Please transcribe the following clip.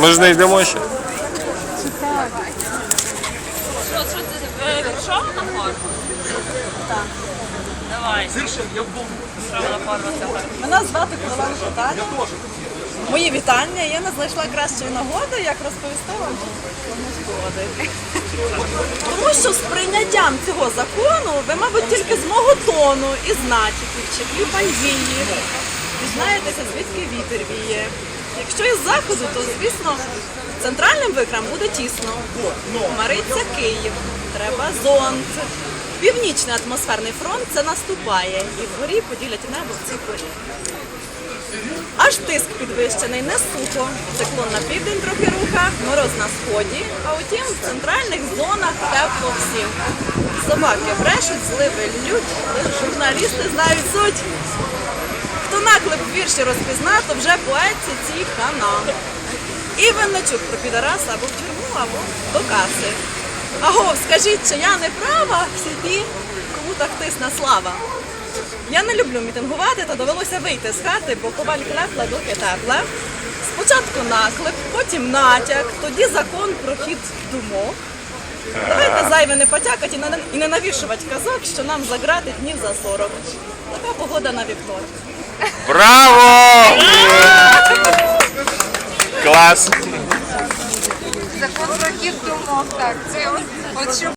Ми ж ще. Вона форма така? Мене звати Королева Наталя. Мої вітання. Я не знайшла кращої нагоди, як розповісти вам. Тому що з прийняттям цього закону ви, мабуть, тільки з мого тону і знатіків, чи хлібандії, дізнаєтеся, звідки вітер віє. Якщо із заходу, то звісно центральним викрам буде тісно. Мариться Київ, треба зонт. Північний атмосферний фронт це наступає, і вгорі поділять небо в цій порі. Аж тиск підвищений, не сухо. Циклон на південь трохи руха, мороз на сході, а утім в центральних зонах тепло всім. Собаки брешуть, зливи лють, журналісти знають суть. Хто наклеп вірші розпізна, то вже поетці ці хана. І Винничук про підараса або в тюрму, або до каси. Аго, скажіть, чи я не права всі кому так тисне слава? Я не люблю мітингувати, та довелося вийти з хати, бо коваль клепла, доки тепла. Спочатку наклеп, потім натяк, тоді закон про хід думок. Давайте зайве не потякать і не, навішувати казок, що нам заграти днів за 40. Така погода на вівторок. Браво! Клас! Закон про хід думок, так. Це от, що